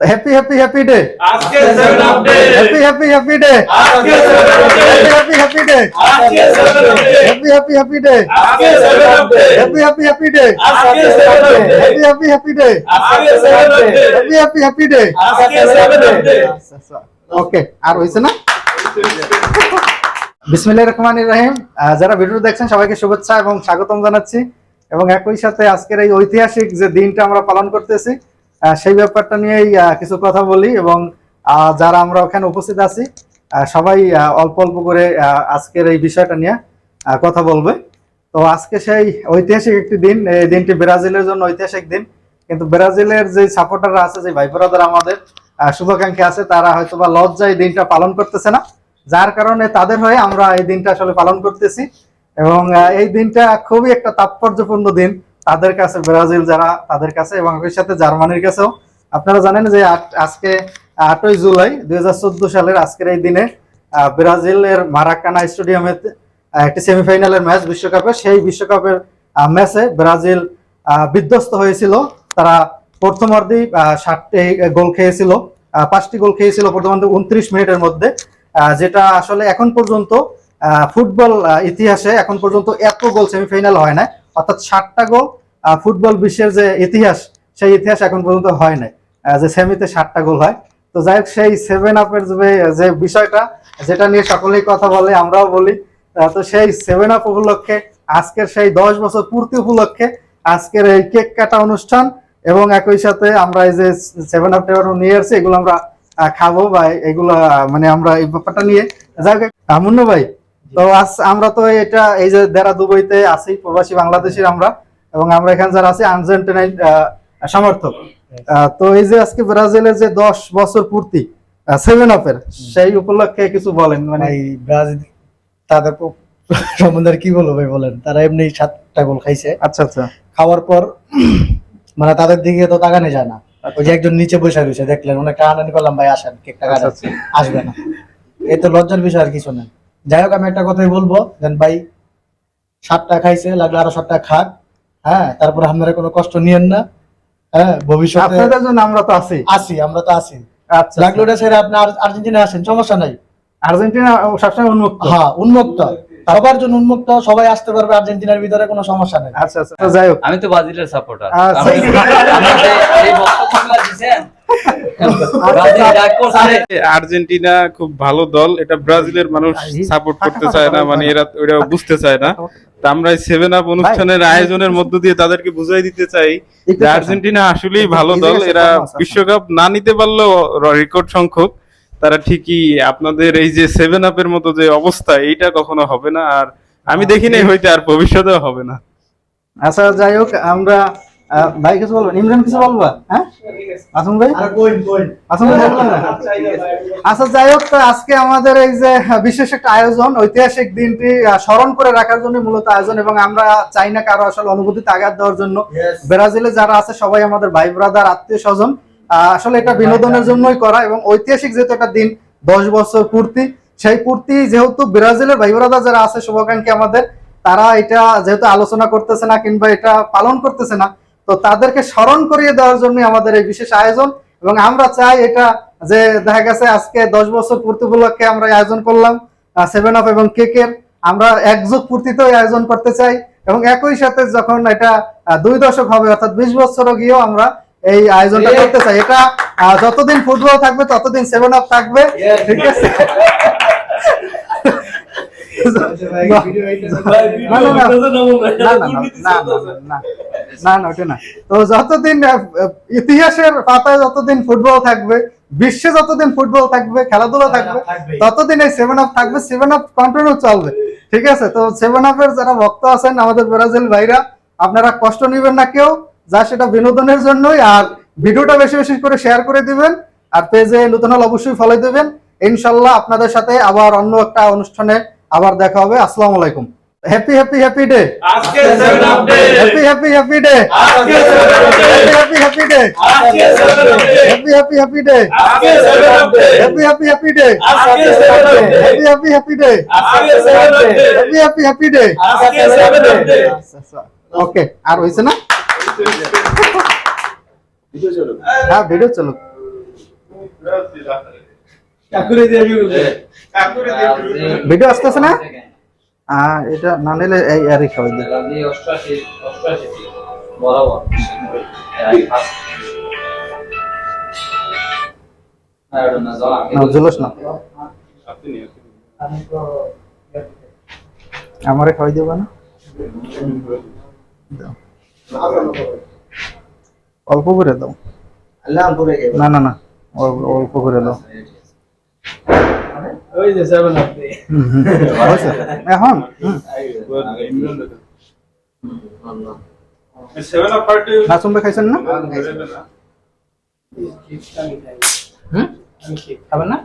Happy happy happy day আজকে seven up day happy happy happy day আজকে seven up day happy happy day আজকে seven up day happy happy happy day আজকে seven up day happy happy happy day আজকে seven up day happy happy happy day আজকে seven up day happy happy happy day আজকে seven up day okay আর হইছে না? বিসমিল্লাহির রহমানির রহিম। যারা ভিডিও দেখছেন সবাইকে শুভেচ্ছা এবং স্বাগতম জানাচ্ছি। এবং একই সাথে আজকের এই ঐতিহাসিক যে দিনটা আমরা পালন করতেছি সেই ব্যাপারটা নিয়েই কিছু কথা বলি এবং যারা আমরা ওখানে উপস্থিত আছি সবাই অল্প অল্প করে আজকের এই বিষয়টা নিয়ে কথা বলবে। তো আজকে সেই ঐতিহাসিক একটি দিন, এই দিনটি ব্রাজিলের জন্য ঐতিহাসিক দিন। কিন্তু ব্রাজিলের যে সাপোর্টাররা আছে, যে ভাই ব্রাদার আমাদের শুভাকাঙ্ক্ষী আছে, তারা হয়তো বা লজ্জায় দিনটা পালন করতেছে না। যার কারণে তাদের হয়ে আমরা এই দিনটা আসলে পালন করতেছি। এবং এই দিনটা খুবই একটা তাৎপর্যপূর্ণ দিন। তাদের কাছে ব্রাজিল যারা তাদের কাছে এবং এর সাথে জার্মানির কাছেও। আপনারা জানেন যে আজকে আটই জুলাই দুই হাজার চোদ্দ সালের আজকের এই দিনে ব্রাজিলের মারাকানা স্টেডিয়ামে একটি সেমিফাইনালের ম্যাচ বিশ্বকাপের সেই বিশ্বকাপের ম্যাচে ব্রাজিল বিধ্বস্ত হয়েছিল। তারা প্রথমার্ধেই আহ, ষাটটি গোল খেয়েছিল পাঁচটি গোল খেয়েছিল প্রথমার্ধে উনত্রিশ মিনিটের মধ্যে যেটা আসলে এখন পর্যন্ত ফুটবল ইতিহাসে এখন পর্যন্ত এত গোল সেমিফাইনাল হয় না অর্থাৎ ষাটটা গোল ফুটবল বিশ্বের যে ইতিহাস, সেই ইতিহাস এখন পর্যন্ত হয় নাই। যে সেমিতে ষাটটা গোল হয়। তো যাই হোক, সেই সেভেন আপের যে বিষয়টা, যেটা নিয়ে সকলেই কথা বলে, আমরাও বলি তো সেই সেভেন আপ উপলক্ষে, আজকের সেই দশ বছর পূর্তি উপলক্ষে, আজকের এই কেক কাটা অনুষ্ঠান এবং একই সাথে আমরা এই যে সেভেন আপ নিয়ে আসছি, এগুলো আমরা খাব বা এগুলো মানে আমরা এই ব্যাপারটা নিয়ে, যাই হোক ভাই তো আজ আমরা তো এটা এই যে দেরা দুবাইতে আছি প্রবাসী বাংলাদেশের আমরা এবং আমরা এখানে যারা আছি আর্জেন্টিনাই সমর্থক। তো এই যে আজকে ব্রাজিলের যে দশ বছর পূর্তি সেভেন আপের সেই উপলক্ষে কিছু বলেন মানে ব্রাজিল তাদের সম্বন্ধে কি বলব ভাই বলেন। তারা এমনি সাতটা গোল খাইছে। আচ্ছা আচ্ছা। খাওয়ার পর মানে তাদের দিকে তো তাকানো যায় না। ওই যে একজন নিচে বসে রয়েছে দেখলেন। অনেক টানাটানি করলাম ভাই আসেন কেকটা আচ্ছা, আসবে না। এই তো লজ্জার বিষয় আর কিছু না। যাই হোক আমি একটা কথাই বলব দেন ভাই সাতটা খাইছে লাগলে আরও সাতটা খাক। হ্যাঁ তারপরে আপনারা কোনো কষ্ট নিয়েন না। হ্যাঁ ভবিষ্যতে আপনাদের জন্য আমরা তো আছি। আসি আমরা তো আসি আচ্ছা লাগলে ওটা ছেড়ে আপনি আর্জেন্টিনা আসেন সমস্যা নাই। আর্জেন্টিনা সবসময় উন্মুক্ত। হ্যাঁ উন্মুক্ত। সবার জন্য উন্মুক্ত সবাই আসতে পারবে আর্জেন্টিনার ভিতরে কোনো সমস্যা নেই। আচ্ছা আচ্ছা। যাই হোক। আমি তো ব্রাজিলের সাপোর্টার আচ্ছা। আর্জেন্টিনা খুব ভালো দল এটা ব্রাজিলের মানুষ সাপোর্ট করতে চায় না মানে এরা ওরা বুঝতে চায় না। তা আমরা সেভেন আপ অনুষ্ঠানের আয়োজনের মধ্য দিয়ে তাদেরকে বুঝাই দিতে চাই যে আর্জেন্টিনা আসলেই ভালো দল এরা বিশ্বকাপ না নিতে পারলেও রেকর্ড সংখ্যক তারা ঠিকই আপনাদের এই যে সেভেন আপের মতো যে অবস্থা এইটা কখনো হবে না আর আমি দেখি নাই হইতে আর ভবিষ্যতেও হবে না। আচ্ছা যাই হোক আমরা ভাই কিছু বলবেন ইমরান কিছু বলবা? হ্যাঁ? আসুন ভাই? আসুন ভাই আচ্ছা যাই হোক আজকে আমাদের এই যে বিশেষ একটা আয়োজন ঐতিহাসিক দিনটি স্মরণ করে রাখার জন্য মূলত আয়োজন এবং আমরা চাই না কারও আসলে অনুভূতিতে আঘাত দেওয়ার জন্য। ব্রাজিলে যারা আছে সবাই আমাদের ভাই ব্রাদার আত্মীয় স্বজন আসলে এটা বিনোদনের জন্যই করা এবং ঐতিহাসিক যেহেতু একটা দিন দশ বছর পূর্তি সেই পূর্তি যেহেতু ব্রাজিলের ভাই ব্রাদার যারা আছে শুভাকাঙ্ক্ষী আমাদের তারা এটা যেহেতু আলোচনা করতেছে না কিংবা এটা পালন করতেছে না তো তাদেরকে স্মরণ করিয়ে দেওয়ার জন্য আমাদের এই বিশেষ আয়োজন এবং আমরা চাই এটা যে দেখা গেছে আজকে দশ বছর পূর্তি উপলক্ষে আমরা আয়োজন করলাম সেভেন আপ এবং কেকের আমরা একযুগ পূর্তিতেও আয়োজন করতে চাই এবং একই সাথে যখন এটা দুই দশক হবে অর্থাৎ বিশ বছরও গিয়েও আমরা এই আয়োজনটা করতে চাই। এটা যতদিন ফুটবল থাকবে ততদিন সেভেন আপ থাকবে। ঠিক আছে? না, না, না, না, না, না, না, না, ওটা না। তো যতদিন ইতিহাসের পাতায় যতদিন ফুটবল থাকবে বিশ্বে যতদিন ফুটবল থাকবে খেলাধুলা থাকবে ততদিন এই সেভেন আপ থাকবে সেভেন আপ কন্টিনিউ চলবে। ঠিক আছে? তো সেভেন আপের যারা ভক্ত আছেন আমাদের ব্রাজিল ভাইরা আপনারা কষ্ট নেবেন না কেউ যা সেটা বিনোদনের জন্যই আর ভিডিওটা বেশি বেশি করে শেয়ার করে দিবেন আর পেজে নতুন হলে অবশ্যই ফলো দিবেন। ইনশাল্লাহ আপনাদের সাথে আবার অন্য একটা অনুষ্ঠানে আবার দেখা হবে। আসসালামু আলাইকুম। হ্যাপি হ্যাপি হ্যাপি ডে আজকে seven up day happy happy happy day আজকে seven up day happy happy happy day আজকে seven up day happy happy happy day আজকে seven up day happy happy happy day আজকে seven up day happy happy happy day আজকে seven up day happy happy happy day আজকে seven up day okay আর হইছে না হ্যাঁ video চলুক চাকুরি দিয়ে শুরু করে। ভিডিও আসতেছে না আহ, এটা না নিলে এই আরই খাওয়াই দিই জুলস না। আমারে খাওয়াই দেবো না? অল্প করে দাও। না না না অল্প- করে দাও। ওই যে এখন হুম। সেভেন আপ পার্টি ভাই খাইছেন না খাবেন না